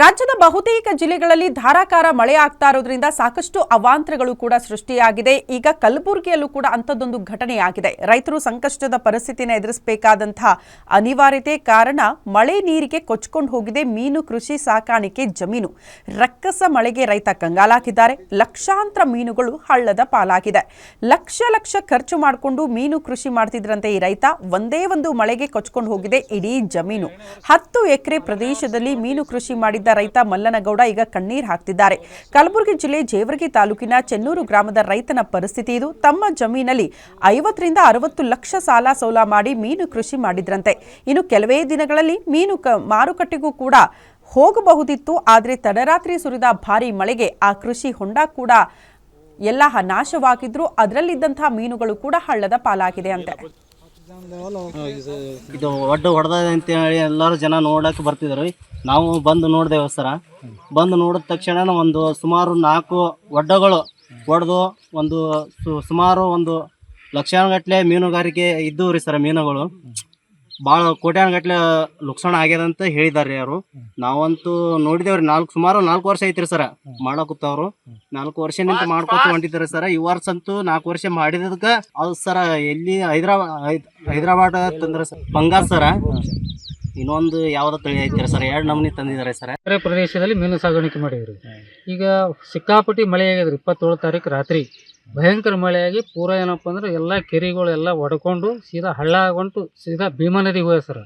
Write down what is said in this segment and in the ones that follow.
ರಾಜ್ಯದ ಬಹುತೇಕ ಜಿಲ್ಲೆಗಳಲ್ಲಿ ಧಾರಾಕಾರ ಮಳೆ ಆಗ್ತಾ ಇರೋದ್ರಿಂದ ಸಾಕಷ್ಟು ಅವಾಂತರಗಳು ಕೂಡ ಸೃಷ್ಟಿಯಾಗಿದೆ. ಈಗ ಕಲಬುರಗಿಯಲ್ಲೂ ಕೂಡ ಅಂಥದ್ದೊಂದು ಘಟನೆಯಾಗಿದೆ. ರೈತರು ಸಂಕಷ್ಟದ ಪರಿಸ್ಥಿತಿನ ಎದುರಿಸಬೇಕಾದಂತಹ ಅನಿವಾರ್ಯತೆ ಕಾರಣ ಮಳೆ ನೀರಿಗೆ ಕೊಚ್ಕೊಂಡು ಹೋಗಿದೆ. ಮೀನು ಕೃಷಿ ಸಾಕಾಣಿಕೆ ಜಮೀನು. ರಕ್ಕಸ ಮಳೆಗೆ ರೈತ ಕಂಗಾಲಾಗಿದ್ದಾರೆ. ಲಕ್ಷಾಂತರ ಮೀನುಗಳು ಹಳ್ಳದ ಪಾಲಾಗಿದೆ. ಲಕ್ಷ ಲಕ್ಷ ಖರ್ಚು ಮಾಡಿಕೊಂಡು ಮೀನು ಕೃಷಿ ಮಾಡ್ತಿದ್ರಂತೆ ಈ ರೈತ. ಒಂದೇ ಒಂದು ಮಳೆಗೆ ಕೊಚ್ಕೊಂಡು ಹೋಗಿದೆ. ಇಡೀ ಜಮೀನು. ಹತ್ತು ಎಕರೆ ಪ್ರದೇಶದಲ್ಲಿ ಮೀನು ಕೃಷಿ ರೈತ ಮಲ್ಲನಗೌಡ ಈಗ ಕಣ್ಣೀರು ಹಾಕ್ತಿದ್ದಾರೆ. ಕಲಬುರಗಿ ಜಿಲ್ಲೆ ಜೇವರ್ಗಿ ತಾಲೂಕಿನ ಚೆನ್ನೂರು ಗ್ರಾಮದ ರೈತನ ಪರಿಸ್ಥಿತಿ ಇದು. ತಮ್ಮ ಜಮೀನಲ್ಲಿ ಐವತ್ತರಿಂದ ಅರವತ್ತು ಲಕ್ಷ ಸಾಲ ಸೌಲ ಮಾಡಿ ಮೀನು ಕೃಷಿ ಮಾಡಿದ್ರಂತೆ. ಇನ್ನು ಕೆಲವೇ ದಿನಗಳಲ್ಲಿ ಮೀನು ಮಾರುಕಟ್ಟೆಗೂ ಕೂಡ ಹೋಗಬಹುದಿತ್ತು. ಆದರೆ ತಡರಾತ್ರಿ ಸುರಿದ ಭಾರಿ ಮಳೆಗೆ ಆ ಕೃಷಿ ಹೊಂಡ ಕೂಡ ಎಲ್ಲ ನಾಶವಾಗಿದ್ರು. ಅದರಲ್ಲಿದ್ದಂತಹ ಮೀನುಗಳು ಕೂಡ ಹಳ್ಳದ ಪಾಲಾಗಿದೆ ಅಂತೆ. ಇದು ಒಡ್ಡು ಹೊಡೆದ ಅಂತ ಹೇಳಿ ಎಲ್ಲರೂ ಜನ ನೋಡಕ್ಕೆ ಬರ್ತಿದ್ರು. ನಾವು ಬಂದು ನೋಡಿದೆವು ಸರ ಬಂದು ನೋಡಿದ ತಕ್ಷಣ ಒಂದು ಸುಮಾರು ನಾಲ್ಕು ಒಡ್ಡಗಳು ಒಡೆದು ಒಂದು ಸುಮಾರು ಒಂದು ಲಕ್ಷಾನುಗಟ್ಟಲೆ ಮೀನುಗಾರಿಕೆ ಇದ್ದವು ರೀ ಸರ್ ಮೀನುಗಳು. ಭಾಳ ಕೋಟ್ಯಾನುಗಟ್ಲೆ ಲುಕ್ಸಾಣ ಆಗ್ಯದ ಅಂತ ಹೇಳಿದಾರೆ ಯಾರು. ಅವರು ನಾವಂತೂ ನೋಡಿದೇವ್ರಿ ನಾಲ್ಕು ಸುಮಾರು ನಾಲ್ಕು ವರ್ಷ ಐತ್ರಿ ಸರ ಮಾಡಕುತ್ತವ್ರು ನಾಲ್ಕು ವರ್ಷ ನಿಂತ ಮಾಡ್ಕೊತ ಹೊಂಟಿದ್ರಿ ಸರ. ಈ ವರ್ಷ ಅಂತೂ ನಾಲ್ಕು ವರ್ಷ ಮಾಡಿದಕ್ಕ ಅದು ಸರ ಎಲ್ಲಿ ಹೈದ್ರಾಬಾದ್ ಹೈದ್ರಾಬಾದ್ ತಂದ್ರೆ ಸರ್ ಬಂಗಾರ ಸರ. ಇನ್ನೊಂದು ಯಾವ್ದೋ ತಳಿ ಐತ್ರಿ ಸರ್. ಎರಡು ನಮೂನಿ ತಂದಿದ್ದಾರೆ ಸರ್. ಬೇರೆ ಪ್ರದೇಶದಲ್ಲಿ ಮೀನು ಸಾಗಾಣಿಕೆ ಮಾಡಿದ್ರು. ಈಗ ಸಿಕ್ಕಾಪಟ್ಟಿ ಮಳೆ ಆಗ್ಯದ್ರಿ ಇಪ್ಪತ್ತೇಳು ತಾರೀಕು ರಾತ್ರಿ. ಭಯಂಕರ ಮಳೆಯಾಗಿ ಪೂರ ಏನಪ್ಪ ಅಂದ್ರೆ ಎಲ್ಲ ಕೆರೆಗಳು ಎಲ್ಲ ಒಡ್ಕೊಂಡು ಸೀದಾ ಹಳ್ಳ ಆಗೊಂಡು ಸೀದಾ ಭೀಮಾ ನದಿಗೆ ಹೋಯ್ತು ಸರ್.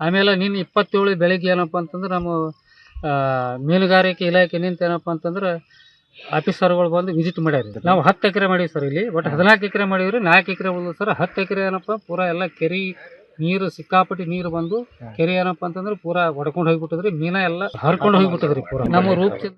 ಆಮೇಲೆ ನಿನ್ನ ಇಪ್ಪತ್ತೇಳು ಬೆಳಿಗ್ಗೆ ಏನಪ್ಪ ಅಂತಂದ್ರೆ ನಮ್ಮ ಮೀನುಗಾರಿಕೆ ಇಲಾಖೆ ನಿಂತ ಏನಪ್ಪ ಅಂತಂದ್ರೆ ಆಫೀಸರ್ಗಳು ಬಂದು ವಿಸಿಟ್ ಮಾಡ್ಯಾರ ನಾವು ಹತ್ತು ಎಕರೆ ಮಾಡೀವಿ ಸರ್ ಇಲ್ಲಿ ಬಟ್ ಹದಿನಾಲ್ಕು ಎಕರೆ ಮಾಡೀವ್ರಿ ನಾಲ್ಕು ಎಕರೆ ಉಳಿದು ಸರ್. ಹತ್ತು ಎಕರೆ ಏನಪ್ಪ ಪೂರಾ ಎಲ್ಲ ಕೆರೆ ನೀರು ಸಿಕ್ಕಾಪಟ್ಟಿ ನೀರು ಬಂದು ಕೆರೆ ಏನಪ್ಪ ಅಂತಂದ್ರೆ ಪೂರಾ ಒಡ್ಕೊಂಡು ಹೋಗ್ಬಿಟ್ಟದ್ರಿ ಮೀನ ಎಲ್ಲ ಹರ್ಕೊಂಡು ಹೋಗ್ಬಿಟ್ಟದ್ರಿ ಪೂರಾ. ನಮ್ಮ ರೂಪದಿಂದ